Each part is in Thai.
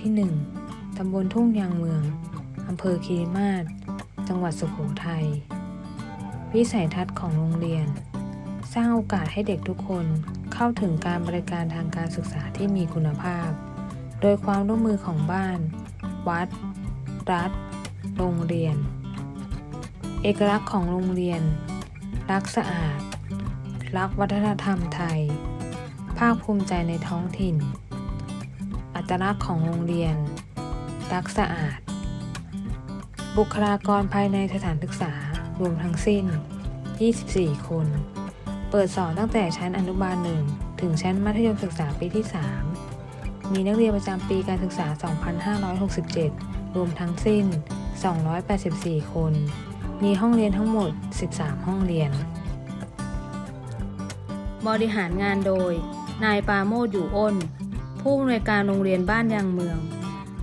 ที่ 1 ตำบลทุ่งยางเมือง อำเภอคีรีมาศจังหวัดสุโขทัย วิสัยทัศน์ของโรงเรียน สร้างโอกาสให้เด็กทุกคนเข้าถึงการบริการทางการศึกษาที่มีคุณภาพ โดยความร่วมมือของบ้าน วัด รัฐ โรงเรียน เอกลักษณ์ของโรงเรียน รักสะอาด รักวัฒนธรรมไทย ภาคภูมิใจในท้องถิ่น ตลักษณ์ของโรงเรียน รักสะอาด บุคลากรภายในสถานศึกษารวมทั้งสิ้น 24 คน เปิดสอนตั้งแต่ชั้นอนุบาลหนึ่งถึงชั้นมัธยมศึกษาปีที่ 3 มีนักเรียนประจำปีการศึกษา 2567 รวมทั้งสิ้น 284 คน มีห้องเรียนทั้งหมด 13 ห้องเรียน บริหารงานโดย นายปาโมดอยู่อ้น ผู้อำนวยการโรงเรียนบ้านยางเมือง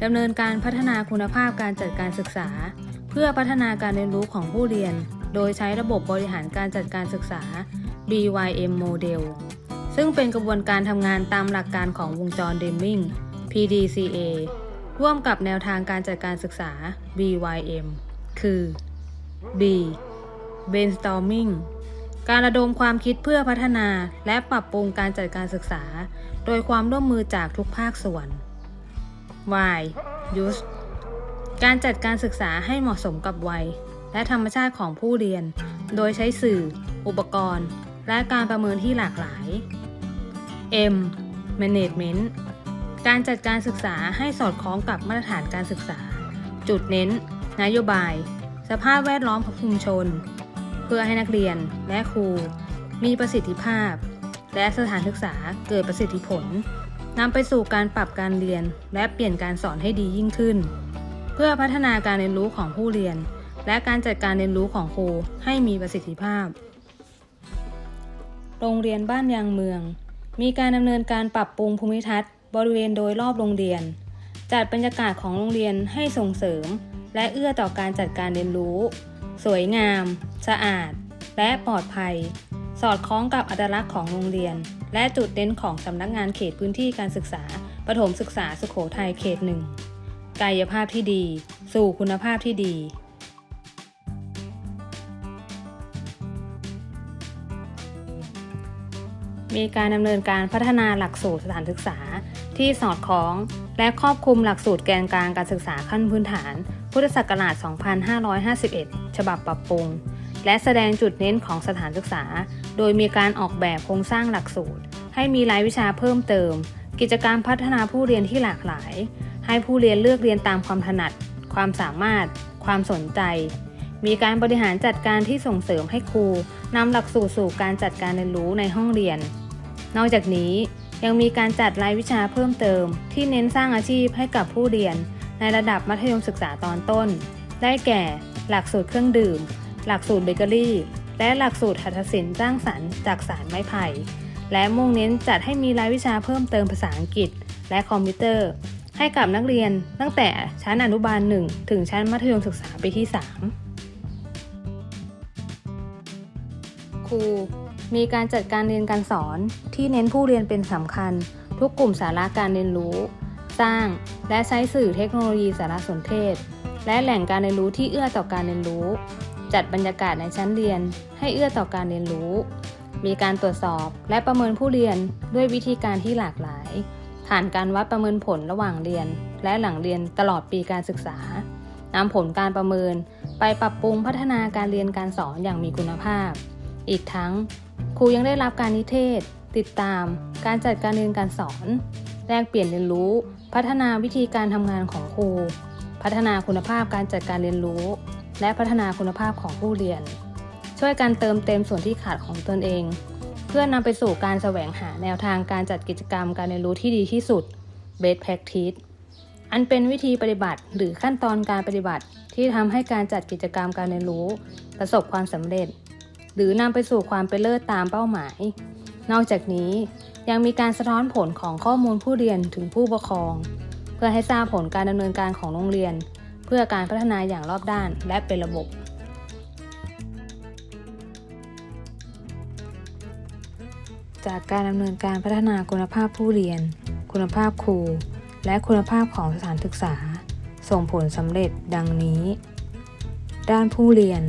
ดำเนินการพัฒนาคุณภาพการจัดการศึกษา เพื่อพัฒนาการเรียนรู้ของผู้เรียน โดยใช้ระบบบริหารการจัดการศึกษา BYM Model ซึ่งเป็นกระบวนการทำงานตามหลักการของวงจรเดมมิง PDCA ร่วมกับแนวทางการจัดการศึกษา BYM คือ B brainstorming การระดมความคิดเพื่อพัฒนาและปรับปรุงการจัดการศึกษา โดยความร่วมมือจากทุกภาคส่วน Y use การจัดการศึกษาให้เหมาะสมกับวัย และธรรมชาติของผู้เรียน โดยใช้สื่อ อุปกรณ์ และการประเมินที่หลากหลาย M management การจัดการศึกษาให้สอดคล้องกับมาตรฐานการศึกษา จุดเน้น นโยบาย สภาพแวดล้อมของชุมชน เพื่อให้นักเรียนและครู มีประสิทธิภาพ และสถานศึกษาเกิดประสิทธิผลนำไปสู่การปรับการเรียนและเปลี่ยนการสอนให้ดียิ่งขึ้น เพื่อพัฒนาการเรียนรู้ของผู้เรียน และการจัดการเรียนรู้ของครูให้มีประสิทธิภาพ โรงเรียนบ้านยางเมือง มีการดำเนินการปรับปรุงภูมิทัศน์ บริเวณโดยรอบโรงเรียน จัดบรรยากาศของโรงเรียนให้ส่งเสริม และเอื้อต่อการจัดการเรียนรู้ สวยงาม สะอาด และปลอดภัย สอดคล้องกับอัตลักษณ์ของโรงเรียน และจุดเด่นของสำนักงานเขตพื้นที่การศึกษาประถมศึกษาสุโขทัยเขตหนึ่งกายภาพที่ดี สู่คุณภาพที่ดีมีการดำเนินการพัฒนาหลักสูตรสถานศึกษา ที่สอดคล้อง และครอบคลุมหลักสูตรแกนกลางการศึกษาขั้นพื้นฐาน พุทธศักราช 2551 ฉบับปรับปรุง และแสดงจุดเน้นของสถานศึกษา โดยมีการออกแบบโครงสร้างหลักสูตร ให้มีรายวิชาเพิ่มเติม กิจกรรมพัฒนาผู้เรียนที่หลากหลาย ให้ผู้เรียนเลือกเรียนตามความถนัด ความสามารถ ความสนใจ มีการบริหารจัดการที่ส่งเสริมให้ครูนำหลักสูตรสู่การจัดการเรียนรู้ในห้องเรียน นอกจากนี้ ยังมีการจัดรายวิชาเพิ่มเติม ที่เน้นสร้างอาชีพให้กับผู้เรียน ในระดับมัธยมศึกษาตอนต้น ได้แก่ หลักสูตรเครื่องดื่ม หลักสูตรเบเกอรี่ และหลักสูตรหัตถศิลป์สร้างสรรค์จากสารไม้ไผ่และมุ่งเน้นจัดให้มีรายวิชาเพิ่มเติมภาษาอังกฤษ และคอมพิวเตอร์ ให้กับนักเรียนตั้งแต่ชั้นอนุบาล 1 ถึงชั้นมัธยมศึกษาปีที่ 3ครู มีการจัดการเรียนการสอนที่เน้นผู้เรียนเป็นสำคัญ ทุกกลุ่มสาระการเรียนรู้ สร้างและใช้สื่อเทคโนโลยีสารสนเทศ และแหล่งการเรียนรู้ที่เอื้อต่อการเรียนรู้ จัดบรรยากาศในชั้นเรียน ให้เอื้อต่อการเรียนรู้ มีการตรวจสอบและประเมินผู้เรียนด้วยวิธีการที่หลากหลาย ผ่านการวัดประเมินผลระหว่างเรียน และหลังเรียนตลอดปีการศึกษานำผลการประเมิน ไปปรับปรุงพัฒนาการเรียนการสอนอย่างมีคุณภาพ อีกทั้ง ครูยังได้รับการนิเทศ ติดตาม การจัดการเรียนการสอน แลกเปลี่ยนเรียนรู้ พัฒนาวิธีการทำงานของครู พัฒนาคุณภาพการจัดการเรียนรู้ และพัฒนาคุณภาพของผู้เรียน ช่วยกันเติมเต็มส่วนที่ขาดของตนเอง เพื่อนำไปสู่การแสวงหาแนวทางการจัดกิจกรรมการเรียนรู้ที่ดีที่สุด best practice อันเป็นวิธีปฏิบัติหรือขั้นตอนการปฏิบัติที่ทำให้การจัดกิจกรรมการเรียนรู้ ประสบความสำเร็จ หรือนำไปสู่ความเป็นเลิศตามเป้าหมาย นอกจากนี้ยังมีการสะท้อนผลของข้อมูลผู้เรียนถึงผู้ปกครอง เพื่อให้ทราบผลการดำเนินการของโรงเรียน เพื่อการพัฒนาอย่างรอบด้านและเป็นระบบ จากการดำเนินการพัฒนาคุณภาพผู้เรียน คุณภาพครู และคุณภาพของสถานศึกษา ส่งผลสำเร็จดังนี้ ด้านผู้เรียน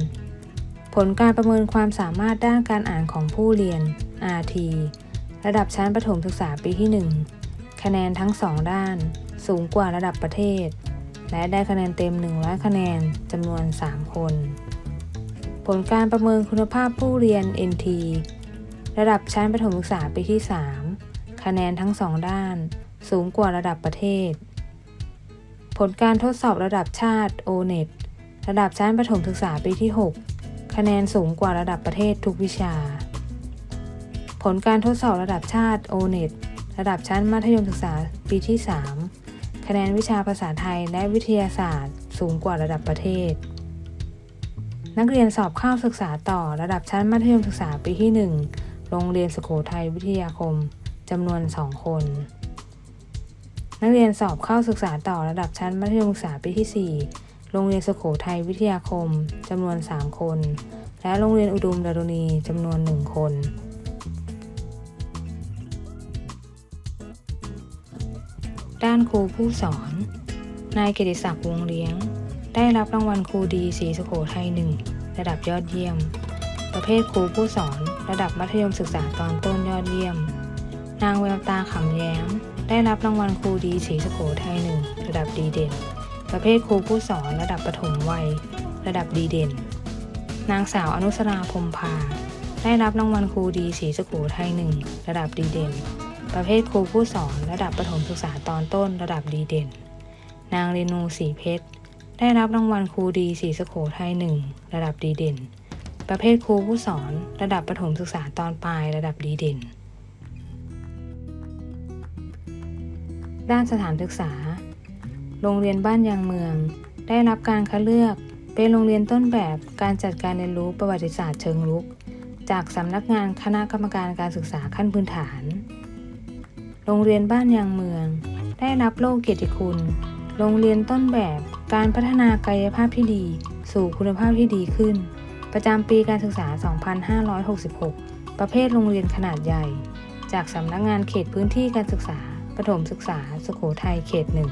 ผลการประเมินความสามารถด้านการอ่านของผู้เรียน RT ระดับชั้นประถมศึกษาปีที่ 1 คะแนนทั้ง 2 ด้าน สูงกว่าระดับประเทศ และได้คะแนนเต็ม 100 คะแนนจำนวน 3 คน ผลการประเมินคุณภาพผู้เรียน NT ระดับชั้นประถมศึกษาปีที่ 3 คะแนนทั้ง 2 ด้าน สูงกว่าระดับประเทศ ผลการทดสอบระดับชาติ O-NET ระดับชั้นประถมศึกษาปีที่ 6 คะแนนสูงกว่าระดับประเทศทุกวิชา ผลการทดสอบระดับชาติ O-NET ระดับชั้นมัธยมศึกษาปีที่ 3 คะแนนวิชาภาษาไทยและวิทยาศาสตร์ สูงกว่าระดับประเทศ นักเรียนสอบเข้าศึกษาต่อระดับชั้นมัธยมศึกษาปีที่ 1 โรงเรียนสุโขทัยวิทยาคมจำนวน 2 คน นักเรียนสอบเข้าศึกษาต่อระดับชั้นมัธยมศึกษาปีที่ 4 โรงเรียนสุโขทัยวิทยาคมจำนวน 3 คน และโรงเรียนอุดมดารุณีจำนวน 1 คน ด้านครูผู้สอน นายเกติศักดิ์วงเลี้ยง ได้รับรางวัลครูดีศรีสุโขทัยหนึ่งระดับยอดเยี่ยม ประเภทครูผู้สอน ระดับมัธยมศึกษาตอนต้นยอดเยี่ยม นางแววตาขำแย้ม ได้รับรางวัลครูดีศรีสุโขทัยหนึ่งระดับดีเด่น ประเภทครูผู้สอนระดับประถมวัย ระดับดีเด่น นางสาวอนุสราพรมพา ได้รับรางวัลครูดีศรีสุโขทัยหนึ่งระดับดีเด่น ประเภทครูผู้สอนระดับประถมศึกษาตอนต้นระดับดีเด่น นางเรนูสีเพชร ได้รับรางวัลครูดีศรีสุโขทัยหนึ่งระดับดีเด่น ประเภทครูผู้สอนระดับประถมศึกษาตอนปลายระดับดีเด่น ด้านสถานศึกษา โรงเรียนบ้านยางเมือง ได้รับการคัดเลือก เป็นโรงเรียนต้นแบบการจัดการเรียนรู้ประวัติศาสตร์เชิงรุก จากสำนักงานคณะกรรมการการศึกษาขั้นพื้นฐาน โรงเรียนบ้านยางเมือง ได้รับโล่เกียรติคุณ โรงเรียนต้นแบบการพัฒนากายภาพที่ดี สู่คุณภาพที่ดีขึ้น ประจำปีการศึกษา 2566 ประเภทโรงเรียนขนาดใหญ่ จากสำนักงานเขตพื้นที่การศึกษาประถมศึกษาสุโขทัยเขตหนึ่ง